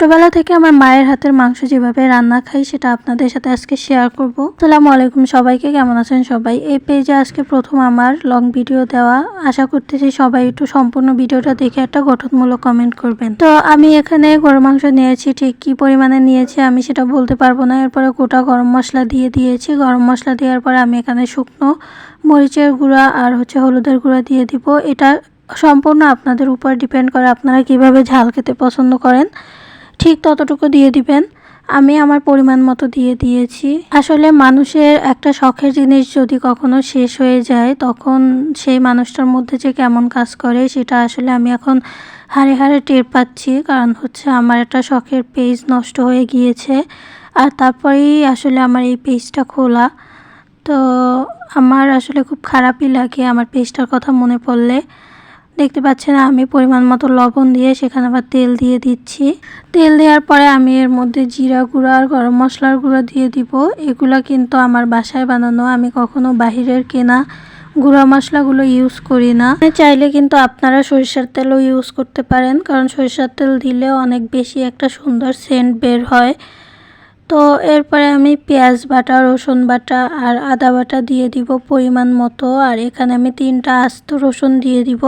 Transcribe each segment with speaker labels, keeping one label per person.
Speaker 1: ছোটবেলা থেকে আমার মায়ের হাতের মাংস যেভাবে রান্না খাই, সেটা আপনাদের সাথে আজকে শেয়ার করব। আসসালামু আলাইকুম সবাইকে, কেমন আছেন সবাই? এই পেজে আজকে প্রথম আমার লং ভিডিও দেওয়া। আশা করতেছি সবাই একটু সম্পূর্ণ ভিডিওটা দেখে একটা গঠনমূলক কমেন্ট করবেন। তো আমি এখানে গরম মাংস নিয়েছি, ঠিক কি পরিমাণে নিয়েছি আমি সেটা বলতে পারব না। এরপরে গোটা গরম মশলা দিয়ে দিয়েছি। গরম মশলা দেওয়ার পরে আমি এখানে শুকনো মরিচের গুঁড়া আর হচ্ছে হলুদের গুঁড়া দিয়ে দিব। এটা সম্পূর্ণ আপনাদের উপর ডিপেন্ড করে আপনারা কীভাবে ঝাল খেতে পছন্দ করেন। ঠিক ততটুকু দিয়ে দিবেন। আমি আমার পরিমাণ মতো দিয়ে দিয়েছি। আসলে মানুষের একটা শখের জিনিস যদি কখনো শেষ হয়ে যায়, তখন সেই মানুষটার মধ্যে যে কেমন কাজ করে, সেটা আসলে আমি এখন হারে হারে টের পাচ্ছি। কারণ হচ্ছে আমার একটা শখের পেজ নষ্ট হয়ে গিয়েছে। আর তারপরেই আসলে আমার এই পেজটা খোলা। তো আমার আসলে খুব খারাপই লাগে আমার পেজটার কথা মনে পড়লে। দেখতে পাচ্ছেন আমি পরিমাণ মতো লবণ দিয়ে সেখানে আবার তেল দিয়ে দিচ্ছি। তেল দেওয়ার পরে আমি এর মধ্যে জিরা গুঁড়া আর গরম মশলার গুঁড়ো দিয়ে দিব। এগুলো কিন্তু আমার বাসায় বানানো, আমি কখনো বাহিরের কেনা গুঁড়া মশলাগুলো ইউজ করি না। চাইলে কিন্তু আপনারা সরিষার তেলও ইউজ করতে পারেন, কারণ সরিষার তেল দিলে অনেক বেশি একটা সুন্দর সেন্ট বের হয়। তো এরপরে আমি পেঁয়াজ বাটা, রসুন বাটা আর আদা বাটা দিয়ে দিব পরিমাণ মতো। আর এখানে আমি তিনটা আস্ত রসুন দিয়ে দিব।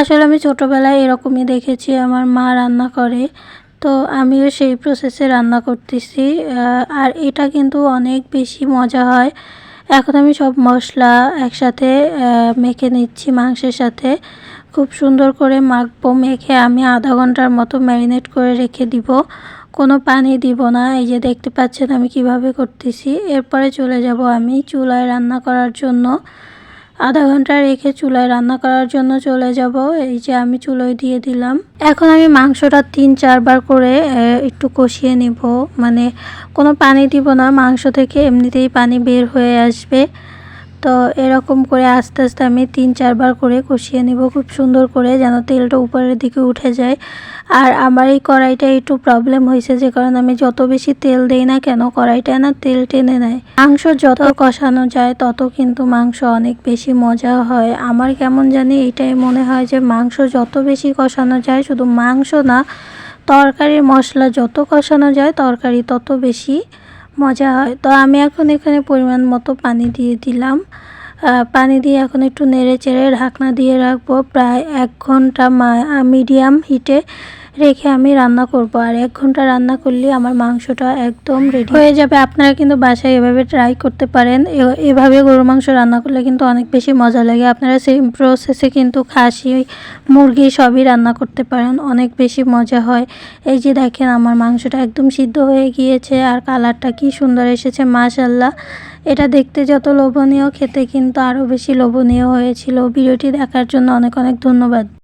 Speaker 1: আসলে আমি ছোটোবেলায় এরকমই দেখেছি, আমার মা রান্না করে। তো আমিও সেই প্রসেসে রান্না করতেছি। আর এটা কিন্তু অনেক বেশি মজা হয়। এখন আমি সব মশলা একসাথে মেখে নিচ্ছি মাংসের সাথে। খুব সুন্দর করে মাখবো, মেখে আমি আধা ঘণ্টার মতো ম্যারিনেট করে রেখে দিব। কোনো পানি দিব না। এই যে দেখতে পাচ্ছেন আমি কীভাবে করতেছি। এরপরে চলে যাব আমি চুলায় রান্না করার জন্য। আধা ঘণ্টা রেখে চুলায় রান্না করার জন্য চলে যাব। এই যে আমি চুলোয় দিয়ে দিলাম। এখন আমি মাংসটা তিন চারবার করে একটু কষিয়ে নিব। মানে কোনো পানি দিব না, মাংস থেকে এমনিতেই পানি বের হয়ে আসবে। তো এরকম করে আস্তে আস্তে আমি তিন, চারবার করে কষিয়ে নিব। খুব সুন্দর করে যেন তেলটা উপরের দিকে উঠে যায়। আর আমার এই কড়াইটা একটু প্রবলেম হয়েছে, যে কারণে আমি যত বেশি তেল দেই না কেন, কড়াইটা না তেল টেনে নেয়। মাংস যত কষানো যায়, তত কিন্তু মাংস অনেক বেশি মজা হয়। আমার কেমন জানি এটাই মনে হয় যে, মাংস যত বেশি কষানো যায়, শুধু মাংস না, তরকারির মশলা যত কষানো যায়, তরকারি তত বেশি মজা হয়। তো আমি এখন এখানে পরিমাণ মতো পানি দিয়ে দিলাম। পানি দিয়ে এখন একটু নেড়ে চেড়ে ঢাকনা দিয়ে রাখব। প্রায় এক ঘণ্টা মিডিয়াম হিটে। রেখে আমি রান্না করব। আর এক ঘণ্টা রান্না করলে আমার মাংসটা একদম রেডি হয়ে যাবে। আপনারা কিন্তু বাসায় এভাবে ট্রাই করতে পারেন। এভাবে গরু মাংস রান্না করলে কিন্তু অনেক বেশি মজা লাগে। আপনারা সেম প্রসেসে কিন্তু খাসি, মুরগি সবই রান্না করতে পারেন। অনেক বেশি মজা হয়। এই যে দেখেন আমার মাংসটা একদম সিদ্ধ হয়ে গিয়েছে আর কালারটা কি সুন্দর এসেছে মাশাল্লাহ এটা দেখতে যত লোভনীয়, খেতে কিন্তু আরও বেশি লোভনীয় হয়েছিল। ভিডিওটি দেখার জন্য অনেক অনেক ধন্যবাদ।